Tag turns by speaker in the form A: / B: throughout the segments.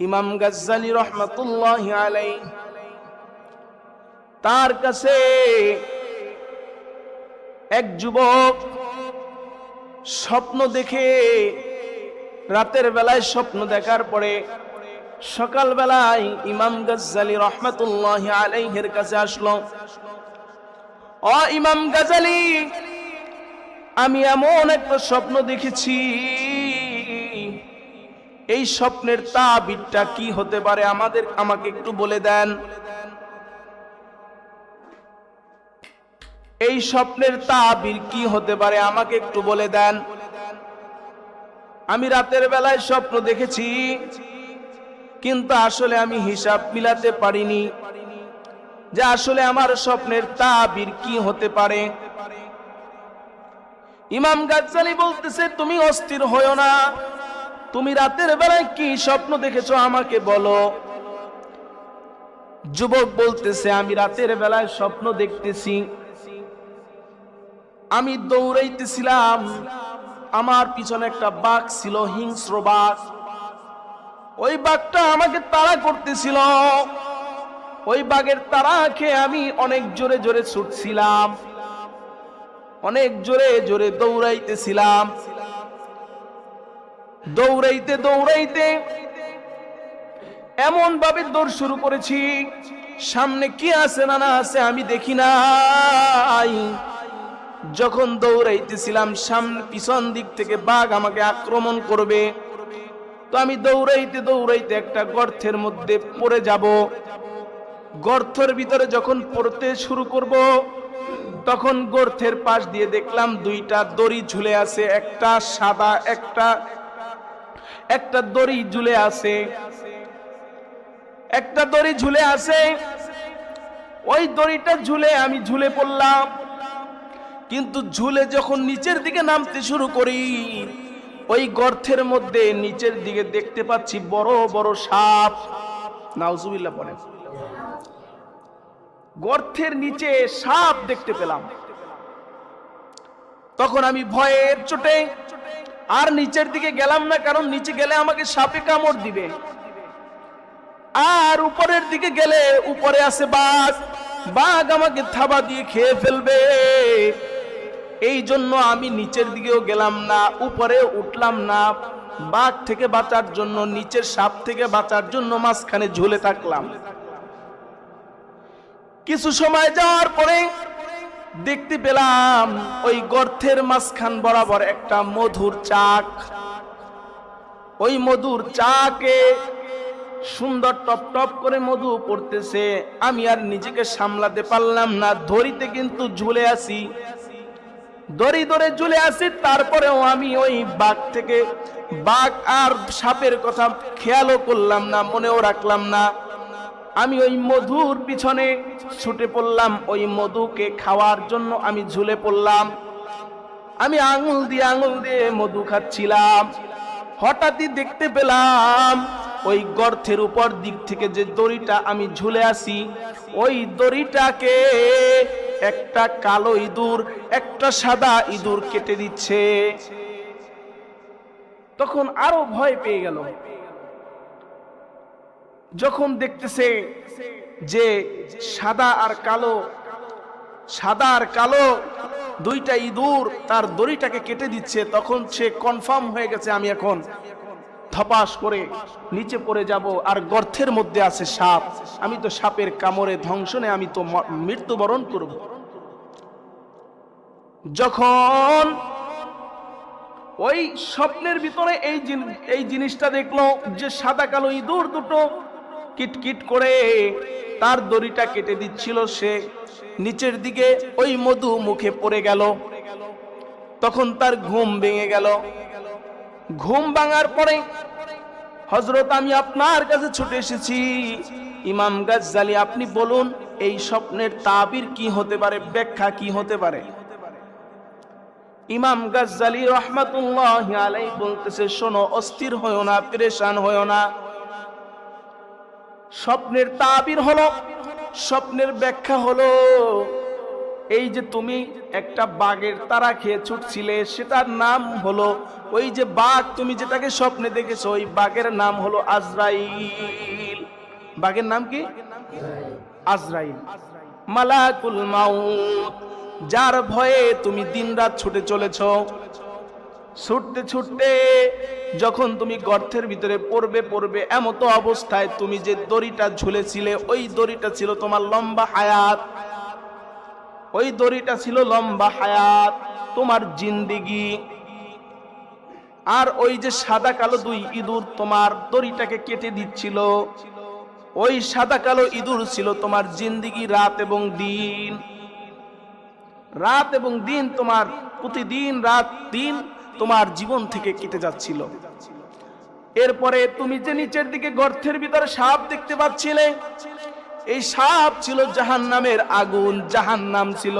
A: ইমাম গাজ্জালি রহমাতুল্লাহ আলাই তার কাছে এক যুবক স্বপ্ন দেখে, রাতের বেলায় স্বপ্ন দেখার পরে সকাল বেলায় ইমাম গাজ্জালি রহমাতুল্লাহ আলাইহের কাছে আসলো। ও ইমাম গাজালি আমি এমন একটা স্বপ্ন দেখেছি এই স্বপ্নের তাবিরটা কি হতে পারে? আমাদের আমাকে একটু বলে দেন। এই স্বপ্নের তাবির কি হতে পারে? আমাকে একটু বলে দেন। আমি রাতের বেলায় স্বপ্ন দেখেছি, কিন্তু আসলে আমি হিসাব মিলাতে পারিনি যে আসলে আমার স্বপ্নের তাবির কি হতে পারে। ইমাম গাজ্জালি বলতেছে, তুমি অস্থির হয়েও না। তুমি রাতের বেলায় কি স্বপ্ন দেখেছ আমাকে বলো। যুবক বলতেছে, আমি রাতের বেলায় স্বপ্ন দেখতেছি। আমি দৌড়াইতেছিলাম। আমার পিছনে একটা বাঘ ছিল, হিংস্র বাঘ। ওই বাঘটা আমাকে তাড়া করতেছিল। ওই বাঘের তাড়া খেয়ে আমি অনেক জোরে জোরে ছুটছিলাম। অনেক জোরে জোরে দৌড়াইতেছিলাম। দৌড়াইতে দৌড়াইতে এমন ভাবে দৌড় শুরু করেছি, সামনে কি আছে না না আছে আমি দেখি নাই। যখন দৌড়াইতেছিলাম, সামনে পিছন দিক থেকে বাঘ আমাকে আক্রমণ করবে। তো আমি দৌড়াইতে দৌড়াইতে একটা গর্তের মধ্যে পড়ে যাব। গর্তের ভিতরে যখন পড়তে শুরু করব, তখন গর্তের পাশ দিয়ে দেখলাম দুইটা দড়ি ঝুলে আছে, একটা সাদা, একটা একটা দড়ি ঝুলে আছে। একটা দড়ি ঝুলে আছে। ওই দড়িটা ঝুলে আমি ঝুলে পড়লাম। কিন্তু ঝুলে যখন নিচের দিকে নামতে শুরু করি, ওই গর্তের মধ্যে নিচের দিকে দেখতে পাচ্ছি বড় বড় সাপ। নাউজুবিল্লাহ পড়ে গর্তের নিচে সাপ দেখতে পেলাম। তখন আমি ভয়ের চোটে আর নিচের দিকে গেলাম না, কারণ নিচে গেলে আমাকে সাপে কামড় দিবে। আর উপরের দিকে গেলে উপরে আছে বাঘ। বাঘ আমাকে থাবা দিয়ে খেয়ে ফেলবে। এই জন্য আমি নিচের দিকেও গেলাম না, উপরে উঠলাম না। বাঘ থেকে বাঁচার জন্য, নিচের সাপ থেকে বাঁচার জন্য মাঝখানে ঝুলে থাকলাম। কিছু সময় যাওয়ার পরে দেখতে পেলাম ওই গর্তের মাঝখান বরাবর একটা মধুর চাক। ওই মধুর চাকে সুন্দর টপ টপ করে মধু পড়তেছে। আমি আর নিজেকে সামলাতে পারলাম না। ধরিতে কিন্তু ঝুলে আছি। দড়ি ধরে ঝুলে আসি তারপরেও আমি ওই বাঘ থেকে বাঘ আর সাপের কথা খেয়ালও করলাম না, মনেও রাখলাম না। আমি ওই মধুর পিছনে ছুটে পড়লাম, ওই মধুকে খাওয়ার জন্য আমি ঝুলে পড়লাম। আমি আঙুল দিয়ে আঙুল দিয়ে মধু খাচ্ছিলাম। হঠাৎই দেখতে পেলাম, ওই গর্থের উপর দিক থেকে যে দড়িটা আমি ঝুলে আসি ওই দড়িটাকে একটা কালো ইঁদুর, একটা সাদা ইঁদুর কেটে দিচ্ছে। তখন আরও ভয় পেয়ে গেল। যখন দেখতেছে যে সাদা আর কালো, সাদা আর কালো, দুইটা ইঁদুর তার দড়িটাকে কেটে দিচ্ছে, তখন সে কনফার্ম হয়ে গেছে, আমি এখন ধপাস করে নিচে পড়ে যাব আর গর্থের মধ্যে আছে সাপ। আমি তো সাপের কামড়ে ধ্বংসনে আমি তো মৃত্যুবরণ করব। যখন ওই স্বপ্নের ভিতরে এই এই জিনিসটা দেখল যে সাদা কালো ইঁদুর দুটো কিটকিট করে তার দড়িটা কেটে দিচ্ছিল সে। নিচের দিকে ওই মধু মুখে পড়ে গেল। তখন তার ঘুম ভেঙে গেল। ঘুম ভাঙার পরে হজরত আমি আপনার কাছে ছুটে এসেছি। ইমাম গাজ্জালি, আপনি বলুন, এই স্বপ্নের তাবির কি হতে পারে, ব্যাখ্যা কি হতে পারে? ইমাম গাজ্জালি রহমাতুল্লাহ আলাই বলতেছে, শোনো, অস্থির হয়েও না, পরেশান হয়েও না। স্বপ্নের তাবির হলো, স্বপ্নের ব্যাখ্যা হলো, এই যে তুমি একটা বাঘের তারা খেয়ে ছুটছিলে, সেটার নাম হলো, ওই যে বাঘ, তুমি যেটাকে স্বপ্নে দেখেছ, ওই বাঘের নাম হলো আজরাইল। বাঘের নাম কি? আজরাইল। মালাকুল মাউত, যার ভয়ে তুমি দিনরাত ছুটে চলেছ ছুটতে ছুটতে যখন তুমি গর্তের ভিতরে পড়বে পড়বে এমতো অবস্থায় তুমি যে দড়িটা ঝুলেছিলে, ওই দড়িটা ছিল তোমার লম্বা হায়াত। ওই দড়িটা ছিল লম্বা হায়াত, তোমার জিন্দিগি। আর ওই যে সাদা কালো দুই ইঁদুর তোমার দড়িটাকে কেটে দিচ্ছিল। ওই সাদা কালো ইঁদুর ছিল তোমার জিন্দিগি রাত এবং দিন। রাত এবং দিন তোমার প্রতিদিন রাত, দিন তোমার জীবন থেকে কেটে যাচ্ছিল। এরপরে তুমি যে নিচের দিকে গর্তের ভিতরে সাপ দেখতে পাচ্ছিলে, এই সাপ ছিল জাহান নামের আগুন জাহান নাম ছিল।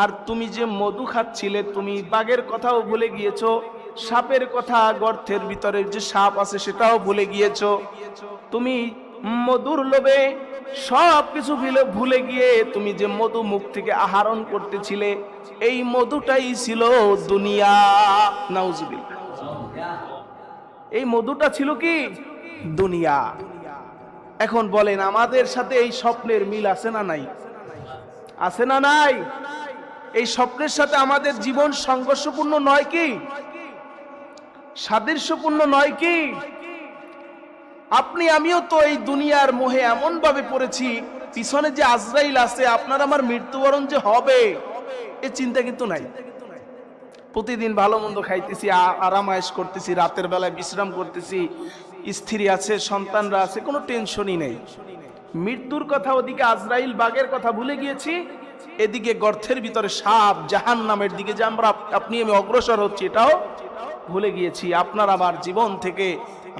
A: আর তুমি যে মধু খাচ্ছিলে, তুমি বাঘের কথাও ভুলে গিয়েছো, সাপের কথা গর্তের ভিতরে যে সাপ আছে সেটাও ভুলে গিয়েছো। তুমি মধুর লোভে সব কিছু ভুলে গিয়ে তুমি যে মধু মুখ থেকে আহরণ করতেছিলে, এই মধুটাই ছিল দুনিয়া। নাউজুবিল্লাহ। এই মধুটা ছিল কি? দুনিয়া। এখন বলেন, আমাদের সাথে এই স্বপ্নের মিল আছে না নাই? আছে না নাই? এই স্বপ্নের সাথে আমাদের জীবন সংঘর্ষপূর্ণ নয় কি? সাদৃশ্যপূর্ণ নয় কি? আপনি, আমিও তো এই দুনিয়ার মোহে এমন ভাবে পড়েছি, পিছনে যে আজরাইল আছে, আপনার আমার মৃত্যুবরণ যে হবে, এ চিন্তা কিন্তু নাই। প্রতিদিন ভালো মন্দ খাইতেছি আরাম আয়েশ করতেছি, রাতের বেলায় বিশ্রাম করতেছি, স্ত্রী আছে, সন্তানরা আছে, কোনো টেনশনই নেই। মৃত্যুর কথা ওদিকে আজরাইল বাগের কথা ভুলে গিয়েছি, এদিকে গর্থের ভিতরে সাপ জাহান নামের দিকে যে আমরা, আপনি, আমি অগ্রসর হচ্ছি, এটাও ভুলে গিয়েছি। আপনার আমার জীবন থেকে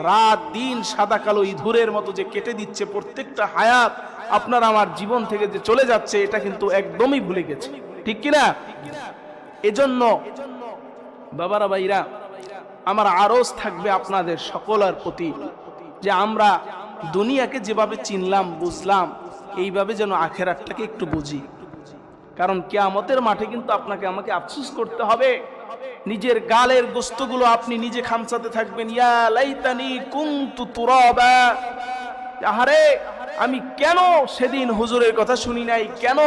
A: রাত, দিন সাদা কালো ইঁধুরের মতো যে কেটে দিচ্ছে প্রত্যেকটা হায়াত আপনার আমার জীবন থেকে যে চলে যাচ্ছে, এটা কিন্তু একদমই ভুলে গেছে। ঠিক কিনা? এজন্য বাবারা, ভাইরা, আমার আরজ থাকবে আপনাদের সকলের প্রতি যে আমরা দুনিয়াকে যেভাবে চিনলাম, বুঝলাম, এইভাবে যেন আখেরাতটাকে একটু বুঝি। কারণ কেয়ামতের মাঠে কিন্তু আপনাকে আমাকে আফসুস করতে হবে। নিজের গালের গোস্তগুলো আপনি নিজে খামসাতে থাকবেন। ইয়া লাইতানি কুনতু তুরাবা। আহারে, আমি কেন সেদিন হুজুরের কথা শুনি নাই? কেন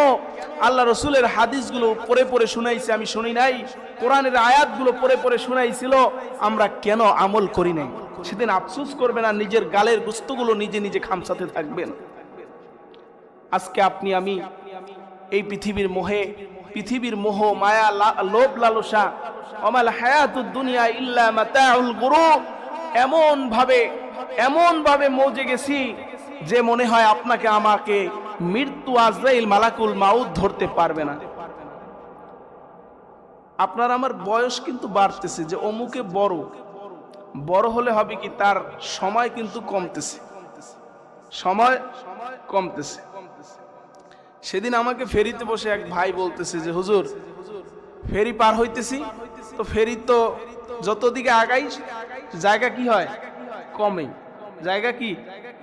A: আল্লাহ রসুলের হাদিসগুলো পড়ে পড়ে শুনাইছে আমি শুনি নাই? কোরআনের আয়াতগুলো পড়ে পড়ে শুনাইছিল, আমরা কেন আমল করি নাই? সেদিন আফসুস করবেন আর নিজের গালের গুস্তগুলো নিজে নিজে খামসাতে থাকবেন। আজকে আপনি, আমি এই পৃথিবীর মোহে, পৃথিবীর মোহ, মায়া লোভ, লালসা অমাল হায়াতুদ দুনিয়া ইল্লা মাতাউল গুরু এমন ভাবে এমন ভাবে মজে গেছি যে মনে হয় আপনাকে আমাকে মৃত্যু আজরাইল মালাকুল মাউদ ধরতে পারবে না। আপনার আমার বয়স কিন্তু বাড়তেছে যে অমুকে বড়। বড় হলে হবে কি তার সময় কিন্তু কমতেছে। সময় কমতেছে। সেদিন আমাকে ফেরিতে বসে এক ভাই বলতেছে যে, হুজুর, ফেরি পার হইতেছি? তো ফেরি তো যত দিকে আগাই, জায়গা কি হয়? কমে। জায়গা কি?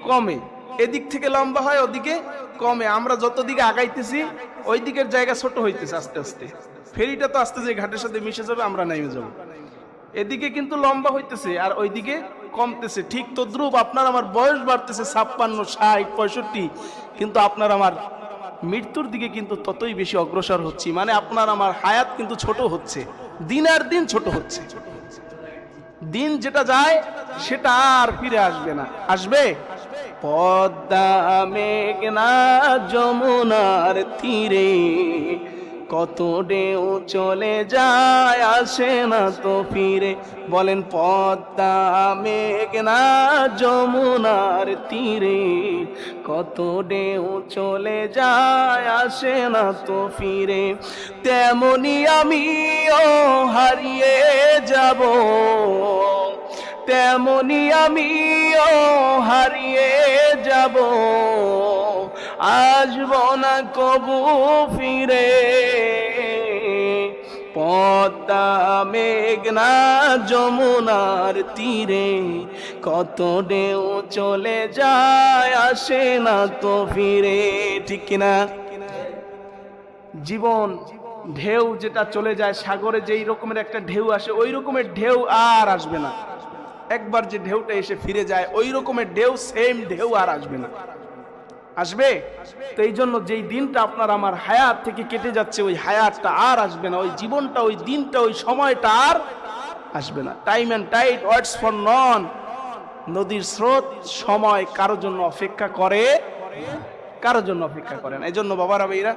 A: কমে। এদিক থেকে লম্বা হয়, ওদিকে কমে। আমরা যত দিকে আগাইতেছি ওই দিকের জায়গা ছোট হইতেছে আস্তে আস্তে। ফেরিটা তো আস্তে যে ঘাটের সাথে মিশে যাবে, আমরা নেমে যাব। এদিকে কিন্তু লম্বা হইতেছে আর ওইদিকে কমতেছে। ঠিক তদ্রুপ আপনার আমার বয়স বাড়তেছে ছাপ্পান্ন, ষাট, পঁয়ষট্টি, কিন্তু আপনার আমার মৃত্যুর দিকে কিন্তু ততই বেশি অগ্রসর হচ্ছি। মানে আপনার আমার হায়াত কিন্তু ছোট হচ্ছে। দিন আর দিন ছোট হচ্ছে। দিন যেটা যায়, সেটা আর ফিরে আসবে না। আসবে? পদ্মা, মেঘনা, যমুনার তীরে। কত ঢেউ চলে যায়, আসে না তো ফিরে। বলেন, পদ্মা মেঘনা যমুনার তীরে, কত ঢেউ চলে যায়, আসে না তো ফিরে। তেমনি আমিও হারিয়ে যাব, তেমনি আমিও হারিয়ে যাব। আসব না কবু ফিরে। পদ্মা মেঘনা যমুনার তীরে, কত ঢেউ চলে যায় আসে না তো ফিরে। ঠিক কিনা? জীবন, ঢেউ যেটা চলে যায়, সাগরে যেই রকমের একটা ঢেউ আসে, ওই রকমের ঢেউ আর আসবে না। একবার যে ঢেউটা এসে ফিরে যায়, ওই রকমের ঢেউ সেম ঢেউ আর আসবে না। আসবে? তো এই জন্য যেই দিনটা আপনার আমার হায়াত থেকে কেটে যাচ্ছে, ওই হায়াতটা আর আসবে না, ওই জীবনটা, ওই দিনটা, ওই সময়টা আর আসবে না। Time and tide waits for none নদীর স্রোত, সময় কারোর জন্য অপেক্ষা করে, কারোর জন্য অপেক্ষা করে না। এই জন্য বাবারা, ভাইরা